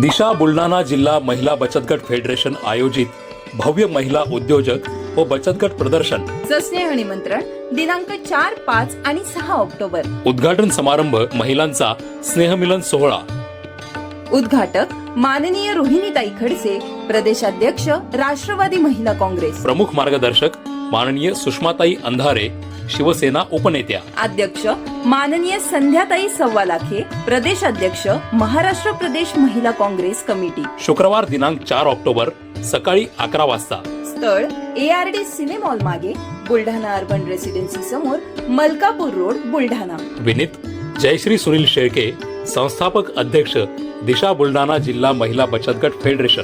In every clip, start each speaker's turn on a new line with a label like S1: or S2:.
S1: दिशा बुलढाणा जिल्हा महिला बचत गट फेडरेशन आयोजित भव्य महिला उद्योजक व बचत गट प्रदर्शन.
S2: चं स्नेह निमंत्रण दिनांक चार पाच आणि सहा ऑक्टोबर.
S1: उद्घाटन समारंभ महिलांचा स्नेहमिलन सोहळा.
S2: उद्घाटक माननीय रोहिणीताई खडसे प्रदेशाध्यक्ष राष्ट्रवादी महिला काँग्रेस.
S1: प्रमुख मार्गदर्शक माननीय सुषमाताई अंधारे शिवसेना उपनेत्या.
S2: अध्यक्ष माननीय संध्याताई सव्वालाखे प्रदेश अध्यक्ष महाराष्ट्र प्रदेश महिला काँग्रेस कमिटी.
S1: शुक्रवार दिनांक चार ऑक्टोबर सकाळी अकरा वाजता.
S2: स्थळ ए आर डी सिनेमॉल मागे बुलढाणा अर्बन रेसिडेन्सी समोर मलकापूर रोड बुलढाणा.
S1: विनीत जयश्री सुनील शेळके संस्थापक अध्यक्ष दिशा बुलढाणा जिल्हा महिला बचत गट फेडरेशन.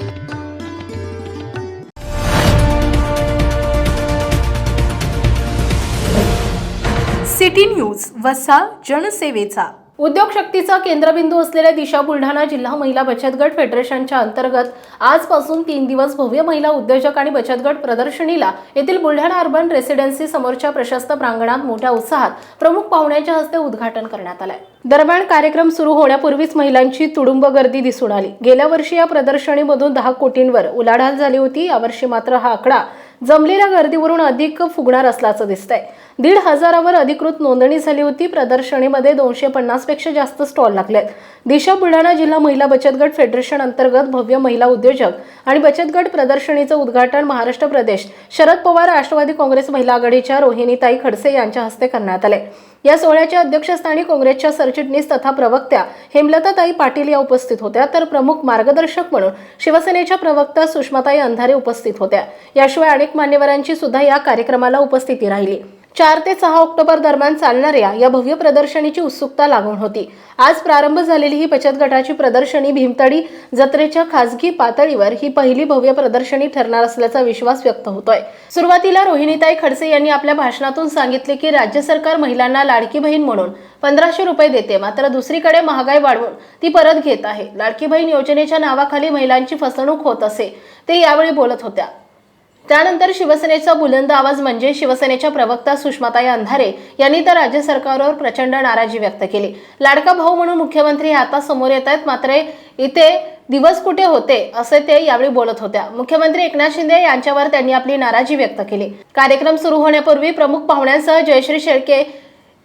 S3: सिटी न्यूज वसा जनसेवेचा.
S4: उद्योग शक्तीचा केंद्रबिंदू असलेल्या दिशा बुलढाणा जिल्हा महिला बचत गट फेडरेशनच्या अंतर्गत आजपासून तीन दिवस भव्य महिला उद्योजक आणि बचत गट प्रदर्शनीला येथील बुलढाणा अर्बन रेसिडेन्सी समोरच्या प्रशस्त प्रांगणात मोठ्या उत्साहात प्रमुख पाहुण्यांच्या हस्ते उद्घाटन करण्यात आलंय. दरम्यान कार्यक्रम सुरू होण्यापूर्वीच महिलांची तुडुंब गर्दी दिसून आली. गेल्या वर्षी या प्रदर्शनीमधून दहा कोटींवर उलाढाल झाली होती. यावर्षी मात्र हा आकडा जमलेल्या गर्दीवरून अधिक फुगणार असल्याचं दिसतंय. दीड हजारावर अधिकृत नोंदणी झाली होती. प्रदर्शनीमध्ये दोनशे पन्नासपेक्षा जास्त स्टॉल लागलेत. दिशा बुलढाणा जिल्हा महिला बचत गट फेडरेशन अंतर्गत भव्य महिला उद्योजक आणि बचत गट प्रदर्शनीचं उद्घाटन महाराष्ट्र प्रदेश. शरद पवार राष्ट्रवादी काँग्रेस महिला आघाडीच्या रोहिणीताई खडसे यांच्या हस्ते करण्यात आले. या सोहळ्याच्या अध्यक्षस्थानी काँग्रेसच्या सरचिटणीस तथा प्रवक्त्या हेमलताताई पाटील या उपस्थित होत्या. तर प्रमुख मार्गदर्शक म्हणून शिवसेनेच्या प्रवक्ता सुषमाताई अंधारे उपस्थित होत्या. याशिवाय अनेक मान्यवरांची सुद्धा या कार्यक्रमाला उपस्थिती राहिली. चार ते सहा ऑक्टोबर दरम्यान चालणाऱ्या या भव्य प्रदर्शनीची उत्सुकता लागून होती. आज प्रारंभ झालेली ही बचत गटाची प्रदर्शनी भीमतडी जत्रेच्या खासगी पातळीवर ही पहिली भव्य प्रदर्शनी ठरणार असल्याचा विश्वास व्यक्त होतोय. सुरुवातीला रोहिणीताई खडसे यांनी आपल्या भाषणातून सांगितले की राज्य सरकार महिलांना लाडकी बहीण म्हणून पंधराशे रुपये देते मात्र दुसरीकडे महागाई वाढवून ती परत घेत आहे. लाडकी बहीण योजनेच्या नावाखाली महिलांची फसवणूक होत असे ते यावेळी बोलत होत्या. त्यानंतर शिवसेनेचा बुलंद आवाज म्हणजे शिवसेनेच्या प्रवक्ता सुषमाताई अंधारे यांनी तर राज्य सरकारवर प्रचंड नाराजी व्यक्त केली. लाडका भाऊ म्हणून मुख्यमंत्री आता समोर येत आहेत मात्र इथे दिवस कुठे होते असे ते यावेळी बोलत होत्या. मुख्यमंत्री एकनाथ शिंदे यांच्यावर त्यांनी आपली नाराजी व्यक्त केली. कार्यक्रम सुरू होण्यापूर्वी प्रमुख पाहुण्यांसह जयश्री शेळके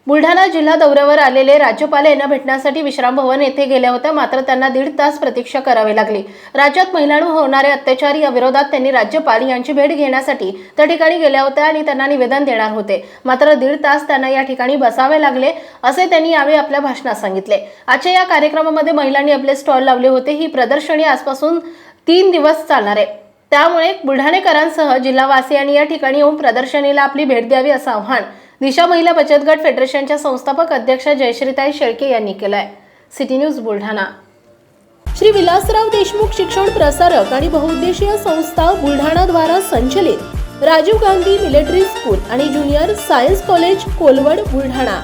S4: बुलढाणा जिल्हा दौऱ्यावर आलेले राज्यपाल यांना भेटण्यासाठी विश्राम भवन येथे गेल्या होत्या. मात्र त्यांना दीड तास प्रतीक्षा करावी लागली. राज्यात महिलांवर होणारे अत्याचार या विरोधात त्यांनी राज्यपाल यांची भेट घेण्यासाठी त्या ठिकाणी गेल्या होत्या आणि त्यांना निवेदन देणार होते. मात्र दीड तास त्यांना या ठिकाणी बसावे लागले असे त्यांनी यावेळी आपल्या भाषणात सांगितले. आजच्या या कार्यक्रमामध्ये महिलांनी आपले स्टॉल लावले होते. ही प्रदर्शनी आजपासून तीन दिवस चालणार आहे. त्यामुळे बुलढाणेकरांसह जिल्हावासियांनी या ठिकाणी येऊन प्रदर्शनीला आपली भेट द्यावी असं आव्हान दिशा महिला बचत गट फेडरेशनच्या संस्थापक अध्यक्ष जयश्रीताई शेळके यांनी केलंय. City news Buldhana. Shri Vilasrao Deshmukh शिक्षण प्रसारक आणि बहुउद्देशीय संस्था बुलढाणा द्वारा संचलित राजीव गांधी मिलिटरी स्कूल आणि junior science college Kolwad Buldhana.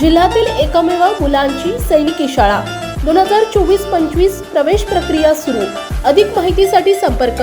S4: जिल्ह्यातील एकमेव मुलांची सैनिकी शाळा. दोन हजार चोवीस पंचवीस प्रवेश प्रक्रिया सुरू. अधिक माहितीसाठी संपर्क